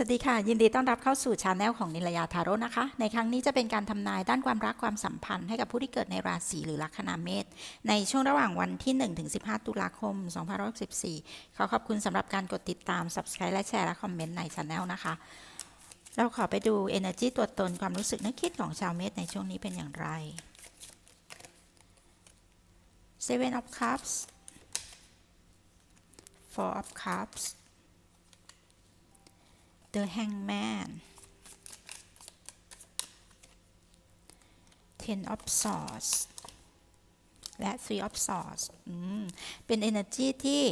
สวัสดีค่ะ ยินดีต้อนรับเข้าสู่ชาแนลของนิลยาทาโร่นะคะ ในครั้งนี้จะเป็นการทำนายด้านความรักความสัมพันธ์ให้กับผู้ที่เกิดในราศีหรือลัคนาเมษในช่วงระหว่างวันที่ 1 ถึง 15 ตุลาคม 2564 ขอขอบคุณสำหรับการกดติดตาม Subscribe และแชร์และคอมเมนต์ในชาแนลนะคะ เราขอไปดู Energy ตัวตนความรู้สึกนึกคิดของชาวเมษในช่วงนี้เป็นอย่างไร Seven of Cups Four of Cups The Hangman Ten of Swords และ Three of Swords อืมเป็น energy ที่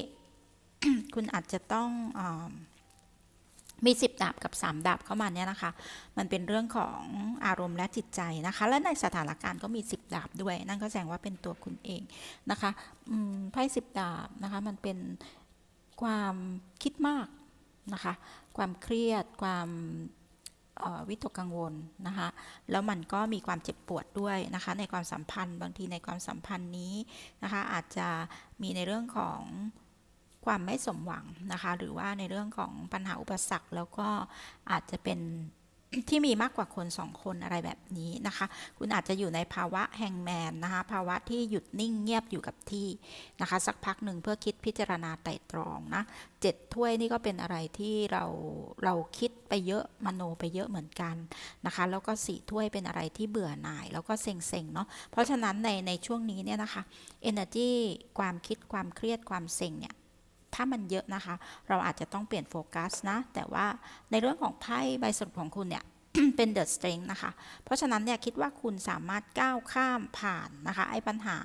คุณอาจจะต้องอมีสิบดาบกับสามดาบเข้ามาเนี่ยนะคะ มันเป็นเรื่องของอารมณ์และจิตใจนะคะ และในสถานการณ์ก็มีสิบดาบด้วย นั่นก็แสดงว่าเป็นตัวคุณเองนะคะไพ่สิบดาบนะคะ มันเป็นความคิดมาก นะคะ ความเครียด ความวิตกกังวลนะคะ แล้วมันก็มีความเจ็บปวดด้วยนะคะ ในความสัมพันธ์ บางทีในความสัมพันธ์นี้นะคะ อาจจะมีในเรื่องของความไม่สมหวังนะคะ หรือว่าในเรื่องของปัญหาอุปสรรค แล้วก็อาจจะเป็น ที่มีมากกว่าคนสองคนอะไรแบบนี้นะคะ คุณอาจจะอยู่ในภาวะแฮงแมนนะคะ ภาวะที่หยุดนิ่งเงียบอยู่กับที่นะคะ สักพักหนึ่งเพื่อคิดพิจารณาไต่ตรองนะเจ็ดถ้วยนี่ก็เป็นอะไรที่เราเราคิดไปเยอะมโนไปเยอะเหมือนกันนะคะ แล้วก็สี่ถ้วยเป็นอะไรที่เบื่อหน่าย แล้วก็เซ็งๆเนาะเพราะฉะนั้นในในช่วงนี้เนี่ยนะคะ energy ความคิดความเครียดความเซ็งเนี่ย ถ้ามันเยอะนะคะ เราอาจจะต้องเปลี่ยนโฟกัสนะ แต่ว่าในเรื่องของไพ่ใบสรุปของคุณเนี่ยเป็นเดอะสตรงนะคะ เพราะฉะนั้นเนี่ยคิดว่าคุณสามารถก้าวข้ามผ่านนะคะ ไอ้ปัญหา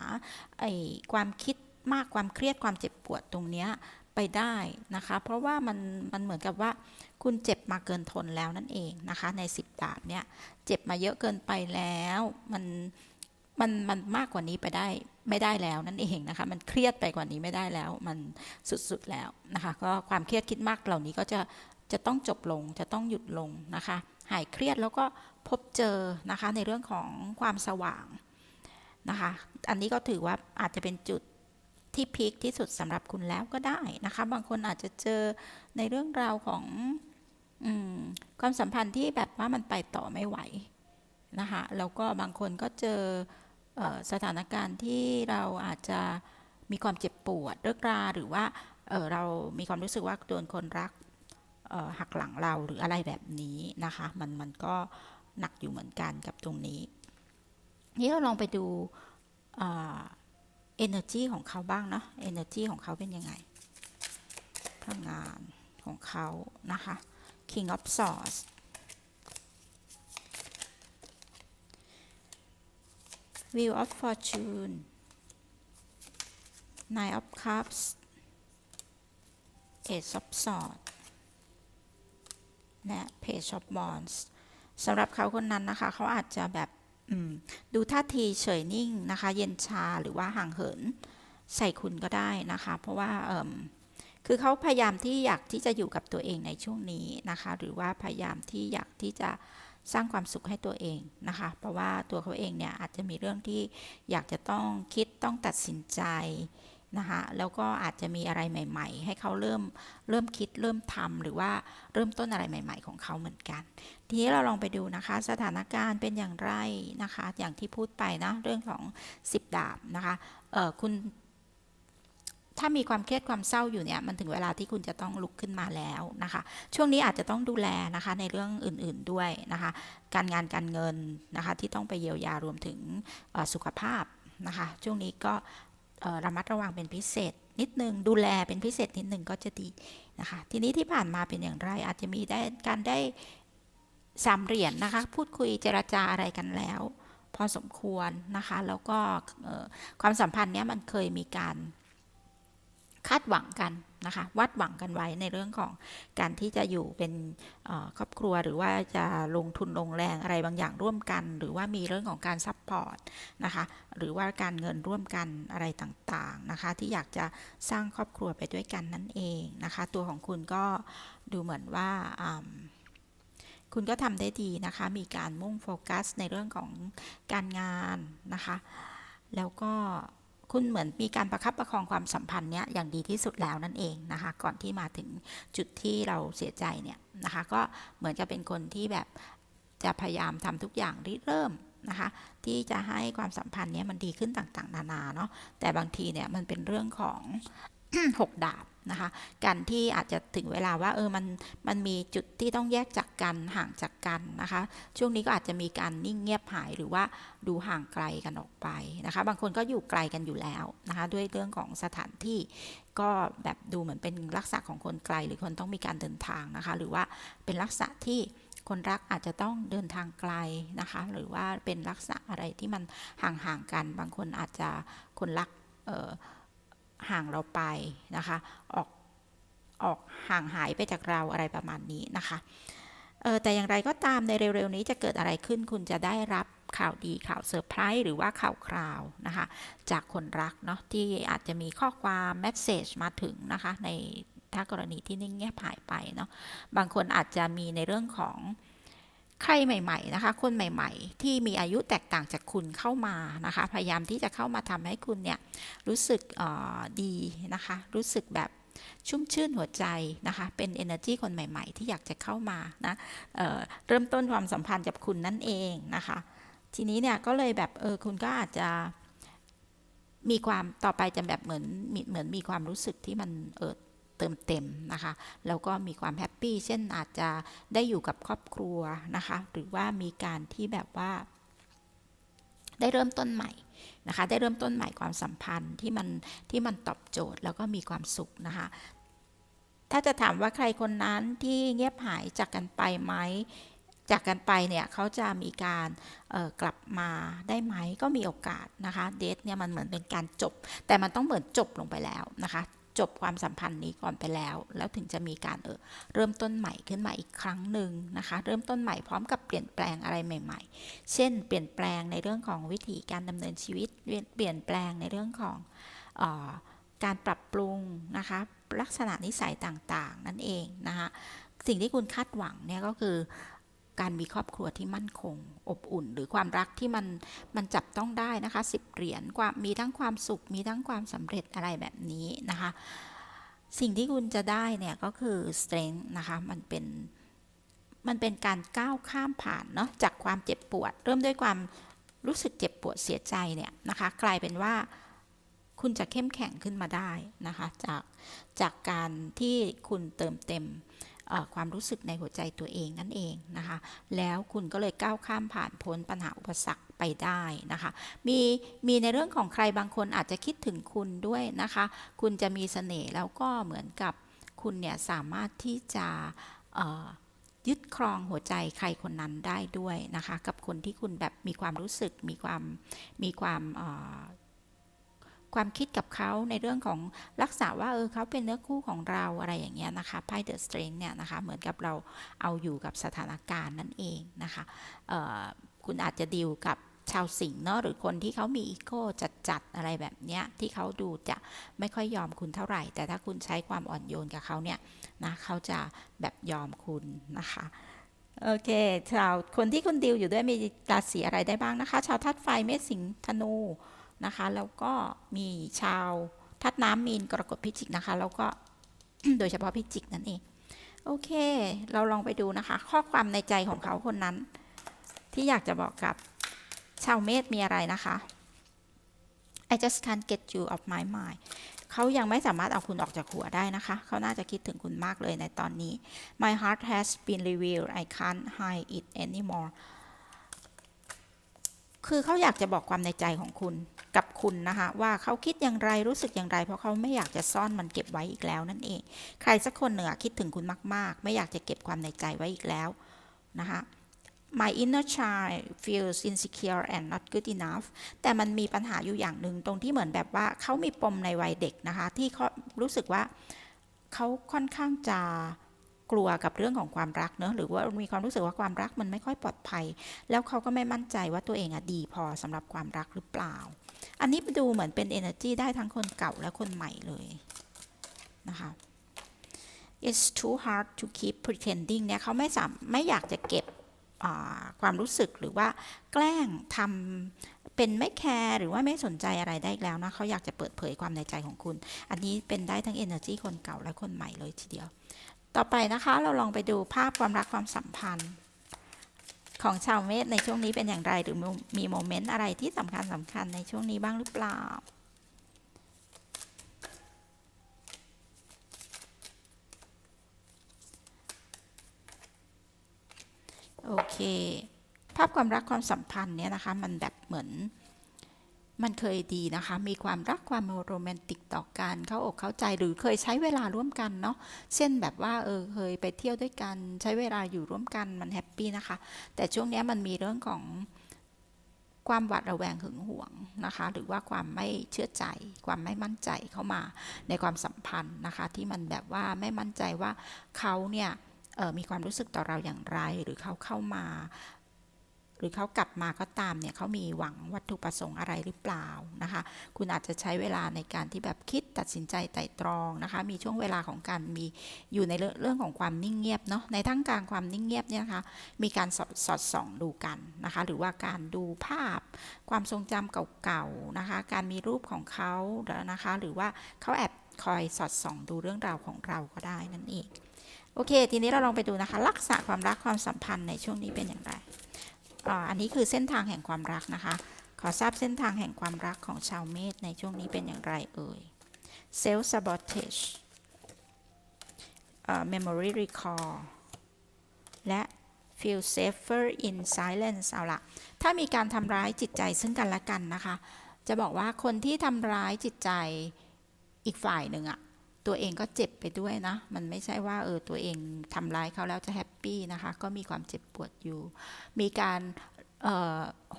ไอ้ความคิดมากความเครียดความเจ็บปวดตรงเนี้ยไปได้นะคะ เพราะว่ามันมันเหมือนกับว่าคุณเจ็บมาเกินทนแล้วนั่นเองนะคะ ในสิบดาบเนี่ยเจ็บมาเยอะเกินไปแล้ว มัน มันมันมากกว่านี้ไปได้ไม่ได้แล้วนั่นเองนะคะมันเครียดไปกว่านี้ไม่ได้แล้ว มันสุดๆแล้วนะคะก็ความเครียดคิดมากเหล่านี้ก็จะจะต้องจบลงจะต้องหยุดลงนะคะ หายเครียดแล้วก็พบเจอนะคะในเรื่องของความสว่างนะคะ อันนี้ก็ถือว่าอาจจะเป็นจุดที่พีคที่สุดสำหรับคุณแล้วก็ได้นะคะ บางคนอาจจะเจอในเรื่องราวของอความสัมพันธ์ที่แบบว่ามันไปต่อไม่ไหวนะคะแล้วก็บางคนก็เจอ สถานการณ์ที่เราอาจจะมีความเจ็บปวดเลิกราหรือว่าเเรามีความรู้สึกว่าโดนคนรักหักหลังเราหรืออะไรแบบนี้นะคะ มันมันก็หนักอยู่เหมือนกันกับตรงนี้ นี่เราลองไปดูเอ่อ energy ของเขาบ้างเนาะ energy ของเขาเป็นยังไงพลังงานของเขานะคะ King of Swords Wheel of Fortune Nine of Cups Ace of Swords และ Page of Wands สำหรับเขาคนนั้นนะคะ เขาอาจจะแบบดูท่าทีเฉยนิ่งนะคะ เย็นชาหรือว่าห่างเหินใส่คุณก็ได้นะคะ เพราะว่าคือเขาพยายามที่อยากที่จะอยู่กับตัวเองในช่วงนี้นะคะ หรือว่าพยายามที่อยากที่จะ สร้างความสุขให้ตัวเองนะคะ เพราะว่าตัวเขาเองเนี่ยอาจจะมีเรื่องที่อยากจะต้องคิดต้องตัดสินใจนะคะแล้วก็อาจจะมีอะไรใหม่ ๆ ให้เขาเริ่มเริ่มคิดเริ่มทำหรือว่าเริ่มต้นอะไรใหม่ ๆ ของเขาเหมือนกัน ทีนี้เราลองไปดูนะคะ สถานการณ์เป็นอย่างไรนะคะ อย่างที่พูดไปนะเรื่องของ 10 ดาบนะคะคุณ ถ้ามีความเครียดความเศร้าอยู่เนี่ยมันถึงเวลาที่คุณจะต้องลุกขึ้นมาแล้วนะคะ ช่วงนี้อาจจะต้องดูแลนะคะในเรื่องอื่นๆด้วยนะคะ การงานการเงินนะคะที่ต้องไปเยียวยารวมถึงสุขภาพนะคะ ช่วงนี้ก็ระมัดระวังเป็นพิเศษนิดนึงดูแลเป็นพิเศษนิดนึงก็จะดีนะคะ ทีนี้ที่ผ่านมาเป็นอย่างไร อาจจะมีได้การได้สามเหรียญนะคะ พูดคุยเจรจาอะไรกันแล้ว พอสมควรนะคะ แล้วก็ความสัมพันธ์เนี้ยมันเคยมีการ คาดหวังกันนะคะวัดหวังกันไว้ในเรื่องของการที่จะอยู่เป็นครอบครัวหรือว่าจะลงทุนลงแรงอะไรบางอย่างร่วมกัน หรือว่ามีเรื่องของการซัพพอร์ตนะคะหรือว่าการเงินร่วมกันอะไรต่างๆนะคะที่อยากจะสร้างครอบครัวไปด้วยกันนั่นเองนะคะตัวของคุณก็ดูเหมือนว่าคุณก็ทำได้ดีนะคะมีการมุ่งโฟกัสในเรื่องของการงานนะคะแล้วก็ คุณเหมือนมีการประคับประคองความสัมพันธ์เนี้ยอย่างดีที่สุดแล้วนั่นเองนะคะ ก่อนที่มาถึงจุดที่เราเสียใจเนี่ยนะคะ ก็เหมือนจะเป็นคนที่แบบจะพยายามทำทุกอย่างริเริ่มนะคะ ที่จะให้ความสัมพันธ์เนี้ยมันดีขึ้นต่างๆ นานาเนาะแต่บางทีเนี่ยมันเป็นเรื่องของหกดาบ นะคะการที่อาจจะถึงเวลาว่าเออมันมันมีจุดที่ต้องแยกจากกันห่างจากกันนะคะ ช่วงนี้ก็อาจจะมีการนิ่งเงียบหายหรือว่าดูห่างไกลกันออกไปนะคะ บางคนก็อยู่ไกลกันอยู่แล้วนะคะ ด้วยเรื่องของสถานที่ก็แบบดูเหมือนเป็นลักษณะของคนไกล หรือคนต้องมีการเดินทางนะคะ หรือว่าเป็นลักษณะที่คนรักอาจจะต้องเดินทางไกลนะคะ หรือว่าเป็นลักษณะอะไรที่มันห่างๆกัน บางคนอาจจะคนรักเอ่อ ห่างเราไปนะคะ ออกออกห่างหายไปจากเราอะไรประมาณนี้นะคะเออแต่อย่างไรก็ตามในเร็วๆนี้จะเกิดอะไรขึ้นคุณจะได้รับข่าวดีข่าวเซอร์ไพรส์หรือว่าข่าวคราวนะคะ จากคนรักเนาะที่อาจจะมีข้อความแมสเซจมาถึงนะคะในถ้ากรณีที่นิ่งเงียบหายไปเนาะบางคนอาจจะมีในเรื่องของ ใครใหม่ ๆ นะคะ คนใหม่ ๆ ที่มีอายุแตกต่างจากคุณเข้ามานะคะ พยายามที่จะเข้ามาทำให้คุณเนี่ยรู้สึกดีนะคะ รู้สึกแบบชุ่มชื่นหัวใจนะคะ เป็น energy คนใหม่ๆ ที่อยากจะเข้ามานะเเริ่มต้นความสัมพันธ์กับคุณนั่นเองนะคะ ทีนี้เนี่ยก็เลยแบบเออคุณก็อาจจะมีความต่อไปจะแบบเหมือนเหมือนมีความรู้สึกที่มันเออ เติมเต็มนะคะแล้วก็มีความแฮปปี้เช่นอาจจะได้อยู่กับครอบครัวนะคะหรือว่ามีการที่แบบว่า ได้เริ่มต้นใหม่นะคะได้เริ่มต้นใหม่ความสัมพันธ์ที่มันที่มันตอบโจทย์แล้วก็มีความสุขนะคะถ้าจะถามว่าใครคนนั้นที่เงียบหายจากกันไปไหมจากกันไปเนี่ยเขาจะมีการกลับมาได้ไหมก็มีโอกาสนะคะเดทเนี่ยมันเหมือนเป็นการจบ แต่มันต้องเหมือนจบลงไปแล้วนะคะ จบความสัมพันธ์นี้ก่อนไปแล้ว แล้วถึงจะมีการเออเริ่มต้นใหม่ขึ้นมาอีกครั้งหนึ่งนะคะ เริ่มต้นใหม่พร้อมกับเปลี่ยนแปลงอะไรใหม่ ๆ เช่น เปลี่ยนแปลงในเรื่องของวิธีการดำเนินชีวิต เปลี่ยนแปลงในเรื่องของออการปรับปรุงนะคะ ลักษณะนิสัยต่างๆ นั่นเองนะคะ สิ่งที่คุณคาดหวังเนี่ยก็คือ การมีครอบครัวที่มั่นคง อบอุ่น หรือความรักที่มันมันจับต้องได้นะคะสิบเหรียญความมีทั้งความสุข มีทั้งความสำเร็จอะไรแบบนี้นะคะ สิ่งที่คุณจะได้เนี่ยก็คือ strength นะคะมันเป็นมันเป็นการก้าวข้ามผ่านเนาะจากความเจ็บปวด เริ่มด้วยความรู้สึกเจ็บปวดเสียใจเนี่ยนะคะ กลายเป็นว่าคุณจะเข้มแข็งขึ้นมาได้นะคะ จากจากการที่คุณเติมเต็ม ความรู้สึกในหัวใจตัวเองนั่นเองนะคะ แล้วคุณก็เลยก้าวข้ามผ่านพ้นปัญหาอุปสรรคไปได้นะคะ มีมีในเรื่องของใครบางคนอาจจะคิดถึงคุณด้วยนะคะ คุณจะมีเสน่ห์แล้วก็เหมือนกับคุณเนี่ยสามารถที่จะยึดครองหัวใจใครคนนั้นได้ด้วยนะคะ กับคนที่คุณแบบมีความรู้สึกมีความมีความ ความคิดกับเขาในเรื่องของลักษณะว่าเออเขาเป็นเนื้อคู่ของเราอะไรอย่างเงี้ยนะคะไพ่เดอะสตรนเนี่ยนะคะเหมือนกับเราเอาอยู่กับสถานการณ์นั่นเองนะคะคุณอาจจะดีลกับชาวสิงห์เนาะหรือคนที่เขามีอีโก้จัดๆอะไรแบบเนี้ยที่เขาดูจะไม่ค่อยยอมคุณเท่าไหร่ แต่ถ้าคุณใช้ความอ่อนโยนกับเขาเนี่ยนะเขาจะแบบยอมคุณนะคะโอเคชาวคนที่คุณดิวอยู่ด้วยมีราศีอะไรได้บ้างนะคะ ชาวทัดไฟเมษสิงห์ธนู นะคะ แล้วก็มีชาวทัดน้ำมีนกรกฎพิจิกนะคะ แล้วก็โดยเฉพาะพิจิกนั่นเอง โอเค เราลองไปดูนะคะ ข้อความในใจของเขาคนนั้น ที่อยากจะบอกกับชาวเมษมีอะไรนะคะ I just can't get you off my mind เขายังไม่สามารถเอาคุณออกจากหัวได้นะคะ เขาน่าจะคิดถึงคุณมากเลยในตอนนี้ My heart has been revealed I can't hide it anymore คือเขาอยากจะบอกความในใจของคุณกับคุณนะคะว่าเขาคิดอย่างไรรู้สึกอย่างไร เพราะเขาไม่อยากจะซ่อนมันเก็บไว้อีกแล้วนั่นเอง ใครสักคนหนึ่งคิดถึงคุณมาก ๆ ไม่อยากจะเก็บความในใจไว้อีกแล้วนะคะ My inner child feels insecure and not good enough แต่มันมีปัญหาอยู่อย่างหนึ่งตรงที่เหมือนแบบว่าเขามีปมในวัยเด็กนะคะ ที่เขารู้สึกว่าเขาค่อนข้างจะ กลัวกับเรื่องของความรักเนอะหรือว่ามีความรู้สึกว่าความรักมันไม่ค่อยปลอดภัย แล้วเขาก็ไม่มั่นใจว่าตัวเองอะดีพอสำหรับความรักหรือเปล่า อันนี้ดูเหมือนเป็น energy ได้ทั้งคนเก่าและคนใหม่เลยนะคะ it's too hard to keep pretending เนี่ยเขาไม่สามไม่อยากจะเก็บความรู้สึกหรือว่าแกล้งทเป็นไม่แคร์หรือว่าไม่สนใจอะไรได้อีกแล้วนะเขาอยากจะเปิดเผยความในใจของคุณ อันนี้เป็นได้ทั้ง energy คนเก่าและคนใหม่เลยทีเดียว ต่อไปนะคะเราลองไปดูภาพความรักความสัมพันธ์ ของชาวเมษในช่วงนี้เป็นอย่างไรหรือมีโมเมนต์อะไรที่สำคัญสำคัญในช่วงนี้บ้างหรือเปล่าโอเค ภาพความรักความสัมพันธ์เนี่ยนะคะ มันแบบเหมือน มันเคยดีนะคะ มีความรักความโรแมนติกต่อกัน เข้าอกเข้าใจหรือเคยใช้เวลาร่วมกันเนาะ เช่นแบบว่าเออเคยไปเที่ยวด้วยกัน ใช้เวลาอยู่ร่วมกันมันแฮปปี้นะคะ แต่ช่วงนี้มันมีเรื่องของความหวาดระแวงหึงหวงนะคะ หรือว่าความไม่เชื่อใจ ความไม่มั่นใจเข้ามาในความสัมพันธ์นะคะ ที่มันแบบว่าไม่มั่นใจว่าเขาเนี่ยออมีความรู้สึกต่อเราอย่างไร หรือเขาเข้ามา หรือเขากลับมาก็ตามเนี่ยเขามีหวังวัตถุประสงค์อะไรหรือเปล่านะคะ คุณอาจจะใช้เวลาในการที่แบบคิดตัดสินใจไต่ตรองนะคะ มีช่วงเวลาของการมีอยู่ในเรื่องเรื่องของความนิ่งเงียบเนาะในทั้งกลางความนิ่งเงียบเนี่ยนะคะมีการสอดสอดส่องดูกันนะคะ หรือว่าการดูภาพ ความทรงจำเก่าๆนะคะ การมีรูปของเขานะคะ หรือว่าเขาแอบคอยสอดส่องดูเรื่องราวของเราก็ได้นั่นเองโอเค ทีนี้เราลองไปดูนะคะ ลักษณะความรักความสัมพันธ์ในช่วงนี้เป็นอย่างไร อันนี้คือเส้นทางแห่งความรักนะคะ ขอทราบเส้นทางแห่งความรักของชาวเมษในช่วงนี้เป็นอย่างไรเอ่ย self sabotage memory recall และ feel safer in silence เอาละถ้ามีการทำร้ายจิตใจซึ่งกันและกันนะคะ จะบอกว่าคนที่ทำร้ายจิตใจอีกฝ่ายหนึ่งอะ ตัวเองก็เจ็บไปด้วยนะ มันไม่ใช่ว่าเออตัวเองทำร้ายเขาแล้วจะแฮปปี้นะคะ ก็มีความเจ็บปวดอยู่ มีการ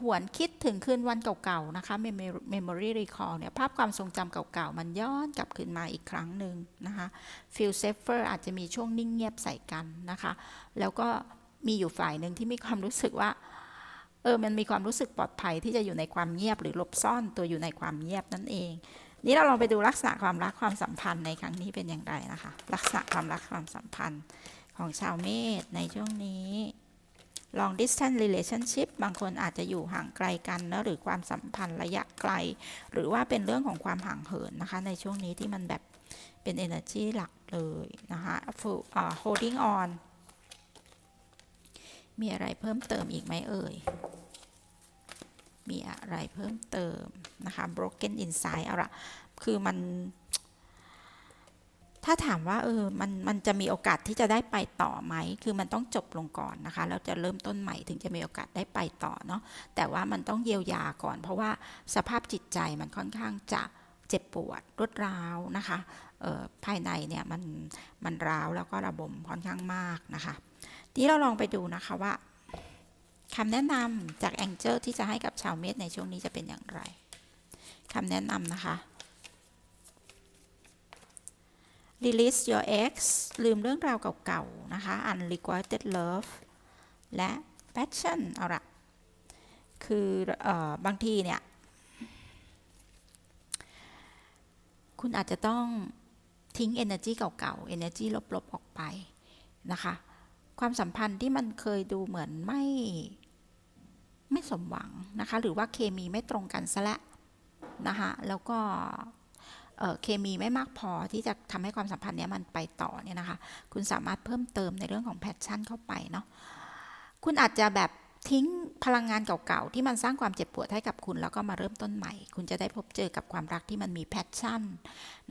หวนคิดถึงคืนวันเก่าๆ นะคะ Memory- memory recall เนี่ย ภาพความทรงจำเก่าๆ มันย้อนกลับคืนมาอีกครั้งหนึ่งนะคะ feel safer อาจจะมีช่วงนิ่งเงียบใส่กันนะคะ แล้วก็มีอยู่ฝ่ายหนึ่งที่มีความรู้สึกว่า เออ มันมีความรู้สึกปลอดภัยที่จะอยู่ในความเงียบหรือหลบซ่อนตัวอยู่ในความเงียบนั่นเอง นี่เราลองไปดูลักษณะความรักความสัมพันธ์ในครั้งนี้เป็นอย่างไรนะคะ ลักษณะความรักความสัมพันธ์ของชาวเมษในช่วงนี้ long distance relationship บางคนอาจจะอยู่ห่างไกลกันนะหรือความสัมพันธ์ระยะไกล หรือว่าเป็นเรื่องของความห่างเหินนะคะ ในช่วงนี้ที่มันแบบเป็น energy หลักเลยนะคะ holding on มีอะไรเพิ่มเติมอีกไหมเอ่ย มีอะไรเพิ่มเติม นะคะ broken inside เอาละคือมัน ถ้าถามว่าเออมันมันจะมีโอกาสที่จะได้ไปต่อไหม คือมันต้องจบลงก่อนนะคะแล้วจะเริ่มต้นใหม่ถึงจะมีโอกาสได้ไปต่อเนาะแต่ว่ามันต้องเยียวยาก่อน เพราะว่าสภาพจิตใจมันค่อนข้างจะเจ็บปวดรวดร้าวนะคะเอ่อภายในเนี่ยมันมันร้าวแล้วก็ระบมค่อนข้างมากนะคะ ทีนี้เราลองไปดูนะคะว่า คำแนะนำจากแองเจิลที่จะให้กับชาวเมษในช่วงนี้จะเป็นอย่างไรคำแนะนำนะคะ release your ex ลืมเรื่องราวเก่าๆ นะคะ unrequited love และ passion เอาละคือออบางทีเนี่ย คุณอาจจะต้องทิ้ง energy เก่าๆ energy ลบๆ ออกไปนะคะ ความสัมพันธ์ที่มันเคยดูเหมือนไม่ ไม่สมหวังนะคะหรือว่าเคมีไม่ตรงกันซะและนะคะแล้วก็เคมีไม่มากพอที่จะทำให้ความสัมพันธ์นี้มันไปต่อเนี่ยนะคะ คุณสามารถเพิ่มเติมในเรื่องของแพชชั่นเข้าไปเนาะคุณอาจจะแบบทิ้งพลังงานเก่าๆ ที่มันสร้างความเจ็บปวดให้กับคุณ แล้วก็มาเริ่มต้นใหม่ คุณจะได้พบเจอกับความรักที่มันมีแพชชั่น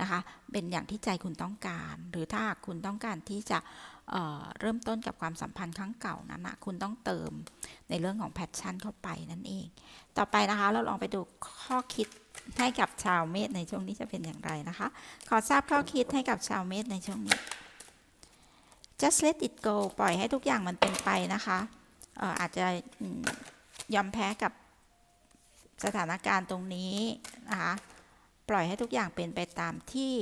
นะคะ เป็นอย่างที่ใจคุณต้องการ หรือถ้าคุณต้องการที่จะเเริ่มต้นกับความสัมพันธ์ครั้งเก่านั้นนะคุณต้องเติมในเรื่องของแพชชั่นเข้าไปนั่นเอง ต่อไปนะคะ เราลองไปดูข้อคิดให้กับชาวเมษในช่วงนี้จะเป็นอย่างไรนะคะ ขอทราบข้อคิดให้กับชาวเมษในช่วงนี้ just let it go ปล่อยให้ทุกอย่างมันเป็นไปนะคะออาจจะยอมแพ้กับสถานการณ์ตรงนี้นะคะ ปล่อยให้ทุกอย่างเป็นไปตามที่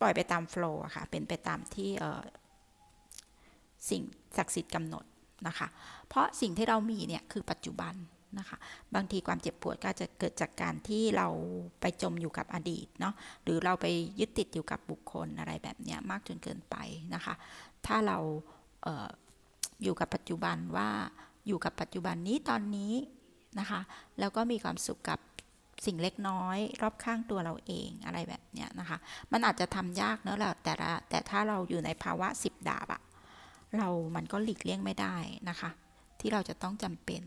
ปล่อยไปตามโฟล์ค่ะ เป็นไปตามที่สิ่งศักดิ์สิทธิ์กำหนดนะคะ เพราะสิ่งที่เรามีเนี่ยคือปัจจุบันนะคะ บางทีความเจ็บปวดก็จะเกิดจากการที่เราไปจมอยู่กับอดีตเนาะ หรือเราไปยึดติดอยู่กับบุคคลอะไรแบบเนี้ยมากจนเกินไปนะคะ ถ้าเราเอออยู่กับปัจจุบันว่าอยู่กับปัจจุบันนี้ตอนนี้นะคะ แล้วก็มีความสุขกับ สิ่งเล็กน้อย รอบข้างตัวเราเองอะไรแบบเนี้ยนะคะ มันอาจจะทำยากเนอะแหละแต่ละแต่ถ้าเราอยู่ในภาวะสิบดาบอะเรามันก็หลีกเลี่ยงไม่ได้นะคะ ที่เราจะต้องจำเป็น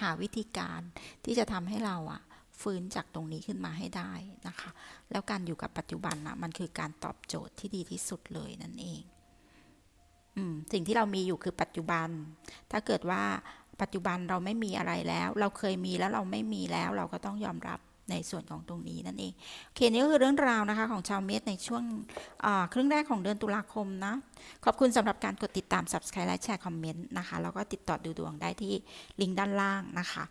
หาวิธีการที่จะทำให้เราอะฟื้นจากตรงนี้ขึ้นมาให้ได้นะคะ แล้วการอยู่กับปัจจุบันนะมันคือการตอบโจทย์ที่ดีที่สุดเลยนั่นเองอสิ่งที่เรามีอยู่คือปัจจุบัน ถ้าเกิดว่าปัจจุบันเราไม่มีอะไรแล้ว เราเคยมีแล้วเราไม่มีแล้ว เราก็ต้องยอมรับ ในส่วนของตรงนี้นั่นเองโอเคนี่ก็คือเรื่องราวนะคะของชาวเมษในช่วงครึ่งแรกของเดือนตุลาคมนะ ขอบคุณสำหรับการกดติดตาม subscribe และแชร์คอมเมนต์นะคะ แล้วก็ติดต่อดูดวงได้ที่ลิงก์ด้านล่างนะคะ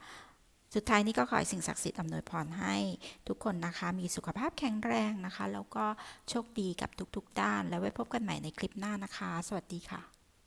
สุดท้ายนี้ก็ขอให้สิ่งศักดิ์สิทธิ์อำนวยพรให้ทุกคนนะคะ มีสุขภาพแข็งแรงนะคะ แล้วก็โชคดีกับทุกๆ ด้าน แล้วไว้พบกันใหม่ในคลิปหน้านะคะ สวัสดีค่ะ